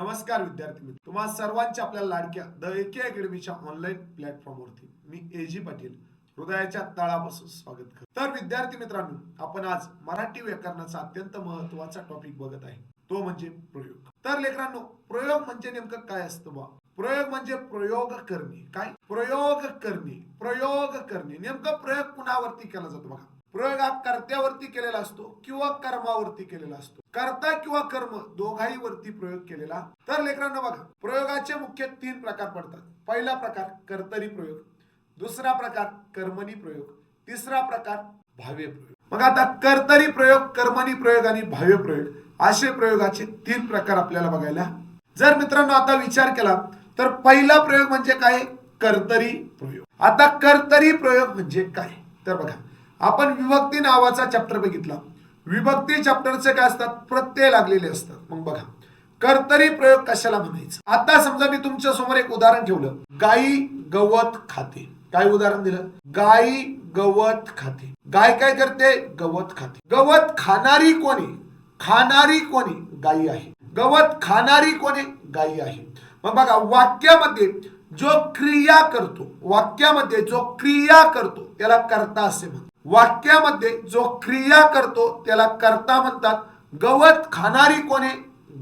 नमस्कार विद्यार्थी मित्र. तुम्हा सर्वांच्या आपल्या लाडक्या द एके अकॅडमीच्या ऑनलाईन प्लॅटफॉर्मवरती मी एजी पाटील हृदयाच्या तळापासून स्वागत करतो. तर विद्यार्थी मित्रांनो आपण आज मराठी व्याकरणाचा अत्यंत महत्त्वाचा टॉपिक बघत आहे. तो म्हणजे प्रयोग. तर लेकरांनो प्रयोग म्हणजे नेमकं काय असतं बा प्रयोग म्हणजे प्रयोग करणे. काय? प्रयोग करणे. प्रयोग करणे. नेमकं प्रयोग कुणावरती केला जातो बघा? प्रयोग हा कर्त्यावरती केलेला असतो किंवा कर्मावरती केलेला असतो. कर्ता किंवा कर्म दोघाही वरती प्रयोग केलेला. तर लेकरांना बघा प्रयोगाचे मुख्य तीन प्रकार पडतात. पहिला प्रकार कर्तरी प्रयोग दुसरा प्रकार कर्मणी प्रयोग तिसरा प्रकार भाव्य प्रयोग. मग आता कर्तरी प्रयोग कर्मणी प्रयोग आणि भाव्य प्रयोग असे प्रयोगाचे तीन प्रकार आपल्याला बघायला. जर मित्रांनो आता विचार केला तर पहिला प्रयोग म्हणजे काय? कर्तरी प्रयोग. आता कर्तरी प्रयोग म्हणजे काय? तर बघा आपण विभक्ती नावाचा चॅप्टर बघितला. विभक्ती चॅप्टरचे काय असतात? प्रत्यय लागलेले असतात. मग बघा. कर्तरी प्रयोग कशाला म्हणायचं? आता समजा मी तुमच्यासमोर एक उदाहरण ठेवलं. गाई गवत खाते. काय उदाहरण दिलं? गाई गवत खाते. गाय काय करते? गवत खाते. गवत खाणारी कोणी? खाणारी कोणी? गायी आहे. गवत खाणारी कोणी? गायी आहे. मग बघा वाक्यामध्ये जो क्रिया करतो वाक्यामध्ये जो क्रिया करतो त्याला करता असे म्हणतात. वाक्यामध्ये जो क्रिया करतो त्याला कर्ता म्हणतात. गवत खाणारी कोणी?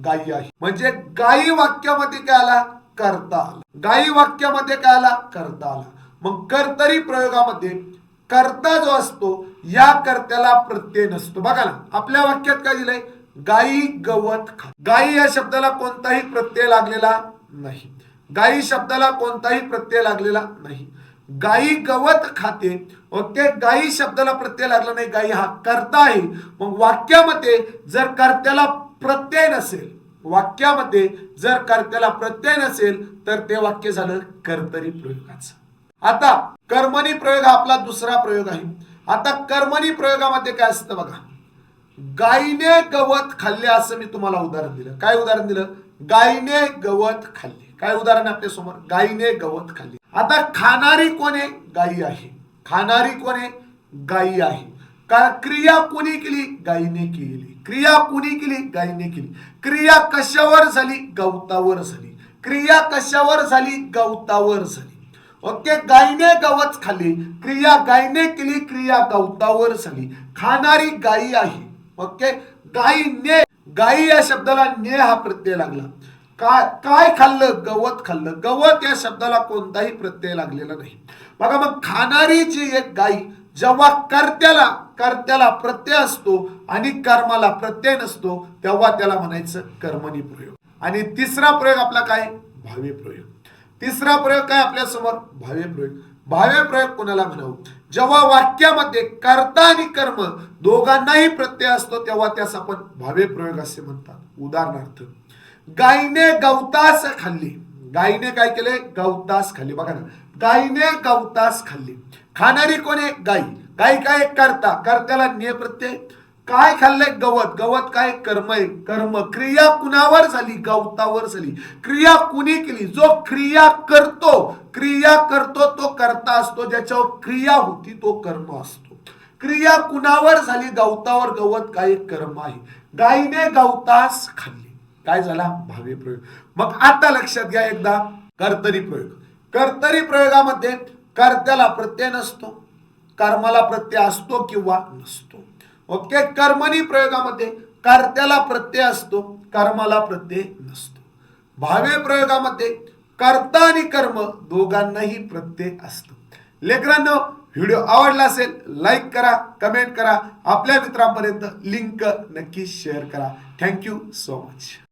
गायी आहे. म्हणजे गायी वाक्यामध्ये काय आला? करता आला. गायी वाक्यामध्ये काय आला? करता आला. मग कर्तरी प्रयोगामध्ये कर्ता जो असतो या कर्त्याला प्रत्यय नसतो. बघा ना आपल्या वाक्यात काय दिलंय? गायी गवत खा गायी या शब्दाला कोणताही प्रत्यय लागलेला नाही. गायी शब्दाला कोणताही प्रत्यय लागलेला नाही. गायी गवत खाते. ओके? गायी शब्दाला प्रत्यय लागला नाही. गायी हा करता आहे. मग वाक्यामध्ये जर कर्त्याला प्रत्यय नसेल वाक्यामध्ये जर कर्त्याला प्रत्यय नसेल तर ते वाक्य झालं कर्तरी प्रयोगाचं. आता कर्मणी प्रयोग हा आपला दुसरा प्रयोग आहे. आता कर्मणी प्रयोगामध्ये काय असतं बघा. गायीने गवत खाल्ले असं मी तुम्हाला उदाहरण दिलं. काय उदाहरण दिलं? गायीने गवत खाल्ले. काय उदाहरण आपल्यासमोर गायीने गवत खाल्ले. आता खाणारी कोणे? गायी आहे. खाणारी कोणे? गायी आहे. का क्रिया कोणी केली? गायीने केली. क्रिया कोणी केली? गायीने केली. क्रिया कशावर झाली? गवतावर झाली. क्रिया कशावर झाली? गवतावर झाली. ओके गायीने गवत खाल्ली. क्रिया गायीने केली क्रिया गवतावर झाली. खाणारी गायी आहे. ओके गायीने गायी या शब्दाला ने हा प्रत्यय लागला. काय काय खाल्लं? गवत खाल्लं. गवत या शब्दाला कोणताही प्रत्यय लागलेला नाही. बघा मग खाणारी जी एक गाई जेव्हा कर्त्याला कर्त्याला प्रत्यय असतो आणि कर्माला प्रत्यय नसतो तेव्हा त्याला म्हणायचं कर्मणी प्रयोग. आणि तिसरा प्रयोग आपला काय? भावे प्रयोग. तिसरा प्रयोग काय आपल्यासमोर? भावे प्रयोग. भाव्य प्रयोग कोणाला म्हणावं? जेव्हा वाक्यामध्ये कर्ता आणि कर्म दोघांनाही प्रत्यय असतो तेव्हा त्यास आपण भावे प्रयोग असे म्हणतात. उदाहरणार्थ गायीने गवतास खाल्ली. गायीने काय केले? गवतास खाल्ली. बघा ना. गायीने गवतास खाल्ली. खाणारी कोण आहे? गाई. गाई काय करता? कर्त्याला ने प्रत्यय. काय खाल्लंय गवत. गवत काय? कर्म आहे. कर्म. क्रिया कुणावर झाली? गवतावर झाली. क्रिया कुणी केली? जो क्रिया करतो क्रिया करतो तो करता असतो. ज्याच्यावर क्रिया होती तो कर्म असतो. क्रिया कुणावर झाली? गवतावर. गवत काय? कर्म आहे. गायीने गवतास खाल्ली. काय झाला? भावी प्रयोग. मग आता लक्षात घ्या एकदा कर्तरी प्रयोग. कर्तरी प्रयोगामध्ये कर्त्याला प्रत्यय नसतो. कर्माला प्रत्यय असतो किंवा नसतो. ओके? कर्मणी प्रयोगामध्ये कर्त्याला प्रत्यय असतो कर्माला प्रत्यय नसतो. भावे प्रयोगामध्ये कर्ता आणि कर्म दोघांनाही प्रत्यय असतो. लेकरांनो व्हिडिओ आवडला असेल लाईक करा कमेंट करा. आपल्या मित्रांपर्यंत लिंक नक्की शेअर करा. Thank you so much.